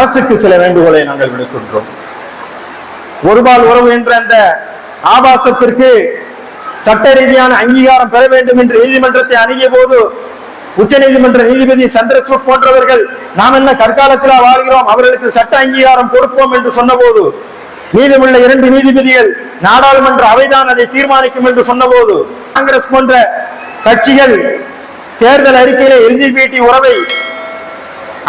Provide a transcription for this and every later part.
அரசுக்கு சில வேண்டுகோளை நாங்கள் விடுக்கின்றோம். ஒருபால் உறவு என்ற அந்த ஆபாசத்திற்கு சட்ட ரீதியான அங்கீகாரம் பெற வேண்டும் என்று நீதிமன்றத்தை அணுகிய போது உச்ச நீதிமன்ற நீதிபதி சந்திரசூட் போன்றவர்கள் நாம் என்ன கற்காலத்திலா வாழ்கிறோம்? அவர்களுக்கு சட்ட அங்கீகாரம் கொடுப்போம் என்று சொன்னபோது மீதமுள்ள இரண்டு நீதிபதிகள் நாடாளுமன்ற அவைதான் அதை தீர்மானிக்கும் என்று சொன்னபோது காங்கிரஸ் போன்ற கட்சிகள் தேர்தல் அறிக்கையிலே எல்ஜிபிடி உறவை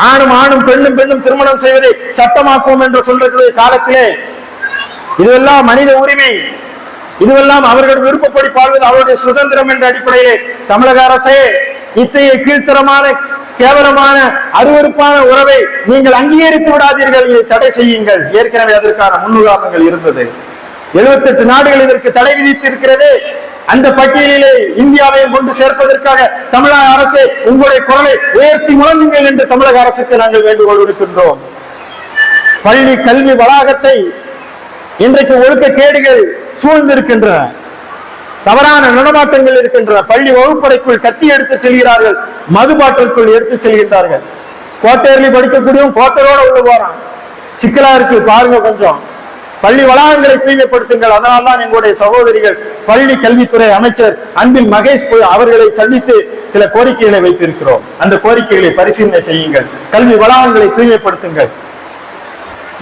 ஆணும் ஆணும் பெண்ணும் பெண்ணும் திருமணம் செய்வதை சட்டமாக்குவோம் என்று சொல்ற காலத்திலே. இதுவெல்லாம் மனித உரிமை. இதுவெல்லாம் அவர்கள் விருப்பப்படி பாழ்வது அவருடைய சுதந்திரம் என்ற அடிப்படையிலே தமிழக அரசே இத்தகைய கீழ்த்தரமான கேவலமான அருவருப்பான உறவை நீங்கள் அங்கீகரித்து விடாதீர்கள். இதை தடை செய்யுங்கள். ஏற்கனவே அதற்கான முன்னுதாரணங்கள் இருந்தது. 78 நாடுகள் இதற்கு தடை விதித்து இருக்கிறது அந்த பட்டியலிலே இந்தியாவையும் கொண்டு சேர்ப்பதற்காக தமிழக அரசே உங்களுடைய குரலை உயர்த்தி முழங்குங்கள் என்று தமிழக அரசுக்கு நாங்கள் வேண்டுகோள் விடுக்கின்றோம். பள்ளி கல்வி வளாகத்தை இன்றைக்கு ஒழுக்க கேடுகள் சூழ்ந்திருக்கின்றன. தவறான நடமாட்டங்கள் இருக்கின்றன. பள்ளி வகுப்பறைக்குள் கத்தி எடுத்து செல்கிறார்கள். மதுபாட்டிற்குள் எடுத்து செல்கின்றார்கள். கோட்டையர்லி படிக்கக்கூடியவன் கோட்டரோட உள்ள போறான் சிக்கலா இருக்கு பாருங்க கொஞ்சம். பள்ளி வளாகங்களை தூய்மைப்படுத்துங்கள். அதனால்தான் எங்களுடைய சகோதரிகள் பள்ளி கல்வித்துறை அமைச்சர் அன்பில் மகேஷ் அவர்களை சந்தித்து சில கோரிக்கைகளை வைத்திருக்கிறோம். அந்த கோரிக்கைகளை பரிசீலனை செய்யுங்கள். கல்வி வளாகங்களை தூய்மைப்படுத்துங்கள்.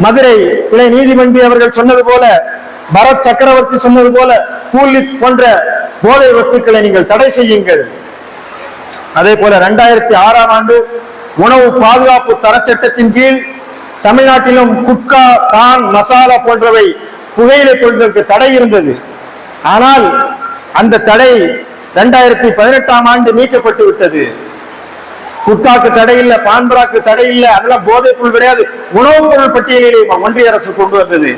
மதுரை கிளை நீதிமன்றி அவர்கள் சொன்னது போல பரத் சக்கரவர்த்தி சொன்னது போல கூலித் போன்ற போதை வஸ்துக்களை நீங்கள் தடை செய்யுங்கள். அதே போல இரண்டாயிரத்தி ஆறாம் ஆண்டு உணவு பாதுகாப்பு தரச்சட்டத்தின் கீழ் தமிழ்நாட்டிலும் குட்கா பான் மசாலா போன்றவை புகையிலை கொள்வதற்கு தடை இருந்தது. ஆனால் அந்த தடை இரண்டாயிரத்தி பதினெட்டாம் ஆண்டு நீக்கப்பட்டு விட்டது. குட்காக்கு தடை இல்லை பான்பராக்கு தடை இல்லை அதெல்லாம் போதைப் பொருள் கிடையாது. உணவுப் பொருள் பட்டியலிலே ஒன்றிய அரசு கொண்டு வந்தது.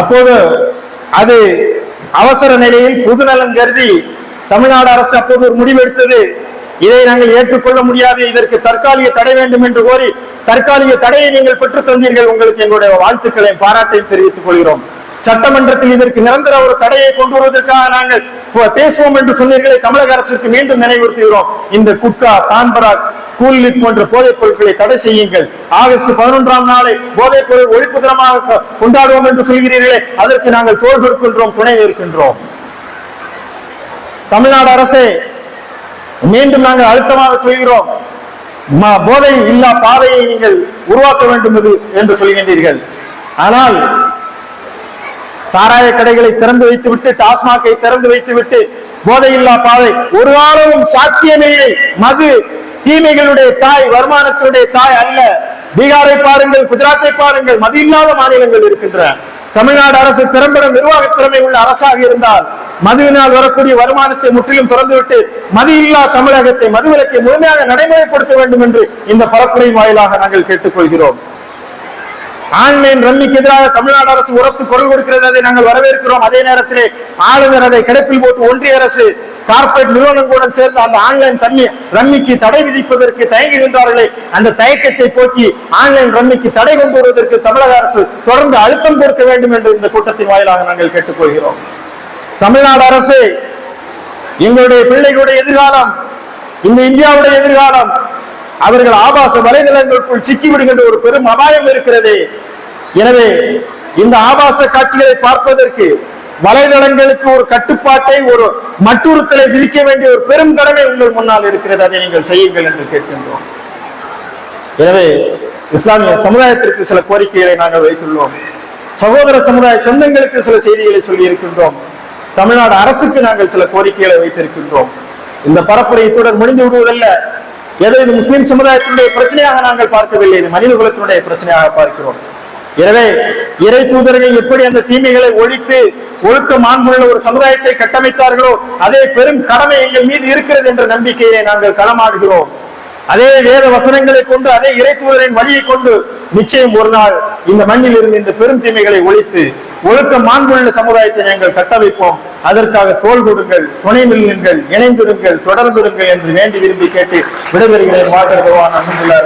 அப்போது அது அவசர நிலையில் பொதுநலன் கருதி தமிழ்நாடு அரசு அப்போது ஒரு முடிவு எடுத்தது இதை நாங்கள் ஏற்றுக்கொள்ள முடியாது. இதற்கு தற்காலிக தடை வேண்டும் என்று கோரி தற்காலிக தடையை நீங்கள் பெற்றுத் தந்தீர்கள். உங்களுக்கு எங்களுடைய வாழ்த்துக்களையும் பாராட்டையும் தெரிவித்துக் கொள்கிறோம். சட்டமன்றத்தில் இதற்கு நிரந்தர ஒரு தடையை கொண்டு வருவதற்காக நாங்கள் பேசுவோம் என்று சொன்னீர்களே தமிழக அரசுக்கு மீண்டும் நினைவுறுத்துகிறோம். இந்த குட்கா தான்பரா கூலிப் போன்ற போதைப் பொருட்களை தடை செய்யுங்கள். ஆகஸ்ட் பதினொன்றாம் நாளை போதைப் பொருள் ஒழிப்பு தினமாக கொண்டாடுவோம் என்று சொல்கிறீர்களே அதற்கு நாங்கள் தோல் கொடுக்கின்றோம் துணை நிற்கின்றோம். தமிழ்நாடு அரசே மீண்டும் நாங்கள் அழுத்தமாக சொல்கிறோம். போதை இல்லா பாதையை நீங்கள் உருவாக்க வேண்டும் என்று- என்று சொல்கின்றீர்கள். ஆனால் சாராய கடைகளை திறந்து வைத்துவிட்டு டாஸ்மாகை திறந்து வைத்துவிட்டு போதையில்லா பாதை ஒரு காலமும் சாத்தியமில்லை மது தீமைகளுடைய தாய் வருமானத்தினுடைய தாய் அல்ல. பீகாரை பாருங்கள் குஜராத்தை பாருங்கள் மது இல்லாத மாநிலங்கள் இருக்கின்றன. தமிழ்நாடு அரசு திறம்பட நிர்வாக திறமை உள்ள அரசாக இருந்தால் மதுவினால் வரக்கூடிய வருமானத்தை முற்றிலும் திறந்துவிட்டு மது இல்லா தமிழகத்தை மதுவிலக்கை முழுமையாக நடைமுறைப்படுத்த வேண்டும் என்று இந்த பரப்புரையின் வாயிலாக நாங்கள் கேட்டுக்கொள்கிறோம். ஆன்லைன் ரம்மிக்கு எதிராக தமிழ்நாடு அரசு உரத்து குரல் கொடுக்கிறது அதை நாங்கள் வரவேற்கிறோம். அதே நேரத்திலே ஆளுநர் அதை கிடப்பில் போட்டு ஒன்றிய அரசு கார்பரேட் நிறுவனங்களுடன் சேர்ந்து அந்த ஆன்லைன் தண்ணி ரம்மிக்கு தடை விதிப்பதற்கு தயங்குகின்றார்களே அந்த தயக்கத்தை போக்கி ஆன்லைன் ரம்மிக்கு தடை கொண்டு வருவதற்கு தமிழக அரசு தொடர்ந்து அழுத்தம் கொடுக்க வேண்டும் என்று இந்த கூட்டத்தின் வாயிலாக நாங்கள் கேட்டுக்கொள்கிறோம். தமிழ்நாடு அரசு எங்களுடைய பிள்ளைகளுடைய எதிர்காலம் இந்த இந்தியாவுடைய எதிர்காலம் அவர்கள் ஆபாச வலைதளங்களுக்குள் சிக்கிவிடுகின்ற ஒரு பெரும் அபாயம் இருக்கிறது. எனவே இந்த ஆபாச காட்சிகளை பார்ப்பதற்கு வலைதளங்களுக்கு ஒரு கட்டுப்பாட்டை ஒரு மட்டுறுத்தலை விதிக்க வேண்டிய ஒரு பெரும் கடமை உங்கள் முன்னால் இருக்கிறது. அதை நீங்கள் செய்யுங்கள் என்று கேட்கின்றோம். எனவே இஸ்லாமிய சமுதாயத்திற்கு சில கோரிக்கைகளை நாங்கள் வைத்துள்ளோம். சகோதர சமுதாய சொந்தங்களுக்கு சில செய்திகளை சொல்லி இருக்கின்றோம் தமிழ்நாடு அரசுக்கு நாங்கள் சில கோரிக்கைகளை வைத்திருக்கின்றோம். இந்த பரப்புரை இத்துடன் முடிந்து விடுவதல்ல. ஏதோ இது முஸ்லிம் சமுதாயத்தினுடைய பிரச்சனையாக நாங்கள் பார்க்கவில்லை இது மனித குலத்தினுடைய பிரச்சனையாக பார்க்கிறோம். எனவே இறை தூதர்கள் எப்படி அந்த தீமைகளை ஒழித்து ஒழுக்க மாண்புள்ள ஒரு சமுதாயத்தை கட்டமைத்தார்களோ அதே பெரும் கடமை எங்கள் மீது இருக்கிறது என்ற நம்பிக்கையை நாங்கள் களமாடுகிறோம். அதே வேத வசனங்களை கொண்டு அதே இறை தூதரின் வழியை கொண்டு நிச்சயம் ஒரு நாள் இந்த மண்ணில் இருந்து இந்த பெரும் தீமைகளை ஒழித்து ஒழுக்க மாண்புள்ள சமுதாயத்தை நாங்கள் கட்டமைப்போம். அதற்காக தோல் கொடுங்கள் துணை நில்லுங்கள் இணைந்திருங்கள் தொடர்ந்திருங்கள் என்று வேண்டி விரும்பி கேட்டு விடைபெறுகிறேன். வாழ்க்கை பகவான் அன்புள்ள